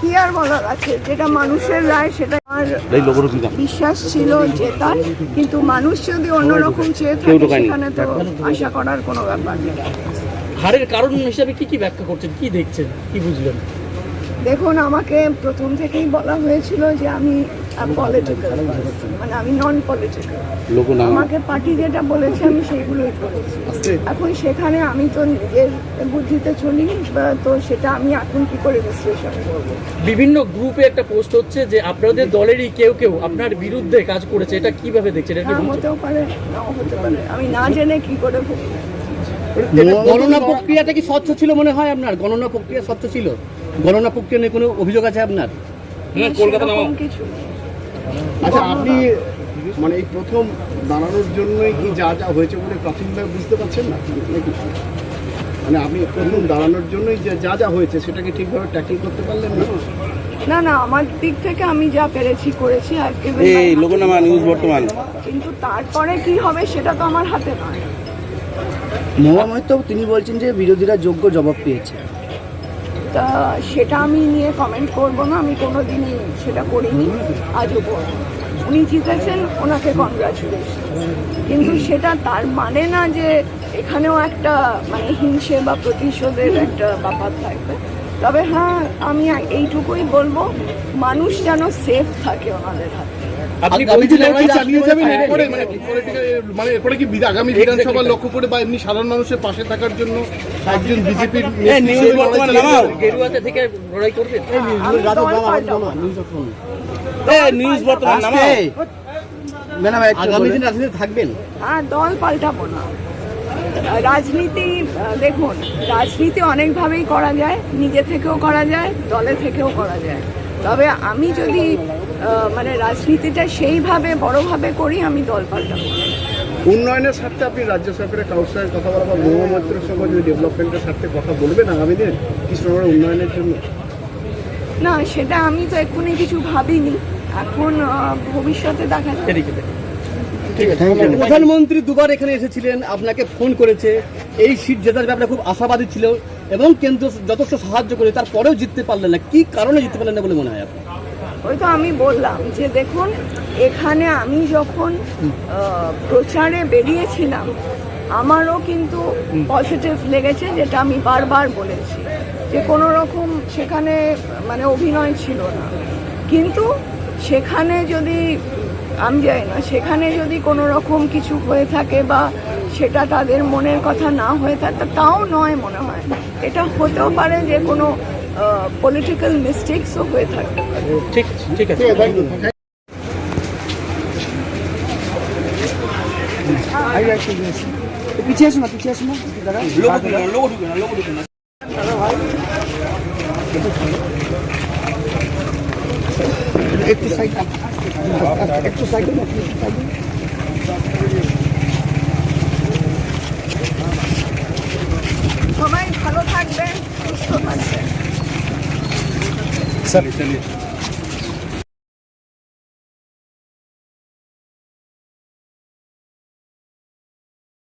কি আর বলার আছে? যেটা মানুষের রায় সেটা আমার বিশ্বাস ছিল জেতার কিন্তু মানুষ যদি অন্যরকম চেয়ে থাকে সেখানে তো আশা করার কোনো ব্যাপার নেই। হারের কারণ হিসাবে কি কি ব্যাখ্যা করছেন? কি দেখছেন? কি বুঝলেন? দেখুন আমাকে প্রথম থেকেই বলা হয়েছিল যে আমি পলিটিক্যাল মানে আমি নন পলিটিক্যাল আমাকে পার্টি যেটা বলেছে আমি সেইগুলোই করেছি। এখন সেখানে আমি তো নিজের বুদ্ধিতে চলি তো সেটা আমি এখন কি করে বিশ্লেষণ করব? বিভিন্ন গ্রুপে একটা পোস্ট হচ্ছে যে আপনাদের দলেরই কেউ কেউ আপনার বিরুদ্ধে কাজ করেছে এটা কীভাবে দেখছেন? এটা হ্যাঁ হতেও পারে নাও হতে পারে। আমি না জেনে কি করে গণনা প্রক্রিয়াটা কি স্বচ্ছ ছিল মনে হয় আপনার? গণনা প্রক্রিয়া স্বচ্ছ ছিল? গণনা প্রক্রিয়া নিয়ে কোনো অভিযোগ আছে আপনার? সেরকম কিছু নেই। আচ্ছা আপনি মানে এই প্রথম দাঁড়ানোর জন্যই কি যা যা হয়েছে বলে প্রাথমিকভাবে বুঝতে পারছেন না? নাকি মানে আপনি প্রথম দাঁড়ানোর জন্যই যে যা যা হয়েছে সেটাকে ঠিকভাবে ট্যাকেল করতে পারলেন না? না না আমার দিক থেকে আমি যা পেরেছি করেছি আর এই লোকনামা নিউজ বর্তমান। কিন্তু তারপরে কি হবে সেটা তো আমার হাতে নয়। মহুয়া মৈত্র তিনি বলছেন যে বিরোধীরা যোগ্য জবাব পেয়েছে। তা সেটা আমি নিয়ে কমেন্ট করব না, আমি কোনো দিনই সেটা করিনি আজও করব। উনি জিতেছেন ওনাকে কনগ্রাচুলেশন কিন্তু সেটা তার মানে না যে এখানেও একটা মানে হিংসে বা প্রতিশোধের একটা ব্যাপার থাকবে। তবে হ্যাঁ আমি এইটুকুই বলব, মানুষ যেন সেফ থাকে ওনাদের হাতে। আপনি বলছিলেন কি চালিয়ে যাবেন? হ্যাঁ, এরপরে মানে political- মানে এরপরে কি আগামী বিধানসভা লক্ষ্য করে বা এমনি সাধারণ মানুষের পাশে থাকার জন্য একজন বিজেপির নিউজ বর্তমান নামাও গেরুয়াতে থেকে লড়াই করবেন। এই নিউজ বর্তমান নামাও ম্যাডাম আগামী দিনে রাজনীতি থাকবেন? আর দল পাল্টাবো না। রাজনীতি দেখুন রাজনীতি অনেকভাবেই করা যায় নিজে থেকেও করা যায় দলে থেকেও করা যায়। তবে আমি যদি মানে রাজনীতিটা সেইভাবে বড়ভাবে করি আমি দল পাল্টাবো উন্নয়নের স্বার্থে আপনি রাজ্য সরকারের কাউন্সিলের কথা বলা বা মহামাত্রের সঙ্গে যদি ডেভেলপমেন্টের স্বার্থে কথা বলবেন আগামী দিনে কৃষ্ণনগরের উন্নয়নের জন্য? না সেটা আমি তো এক্ষুনি কিছু ভাবিনি। এখন ভবিষ্যতে দেখা। প্রধানমন্ত্রী দুবার এখানে এসেছিলেন আপনাকে ফোন করেছে। এই সিট জেতার ব্যাপারে খুব আশাবাদী ছিল এবং কেন্দ্র যথেষ্ট সাহায্য করে তারপরেও জিততে পারলেন না। কি কারণে জিততে পারলেন না বলে মনে হয় আপনার? ওই তো আমি বললাম যে দেখুন এখানে আমি যখন প্রচারে বেরিয়েছিলাম আমারও কিন্তু পজিটিভ লেগেছে যেটা আমি বারবার বলেছি যে কোনো রকম সেখানে মানে অভিনয় ছিল না। কিন্তু সেখানে যদি আমি যাই না সেখানে যদি কোনো রকম কিছু হয়ে থাকে বা সেটা তাদের মনের কথা না হয়ে থাকে তাও নয় মনে হয়। এটা হতেও পারে যে কোনো পলিটিক্যাল মিস্টেকসও হয়ে থাকতে পারে ঠিক ঠিক আছে। পিছিয়ে আসুন না পিছিয়ে আসুন না। দাদা লোক ঢুকে লোক ঢুকে না লোক ঢুকে না। একটু সাইড একটু সাইড সবাই ভালো থাকবেন সুস্থ থাকবেন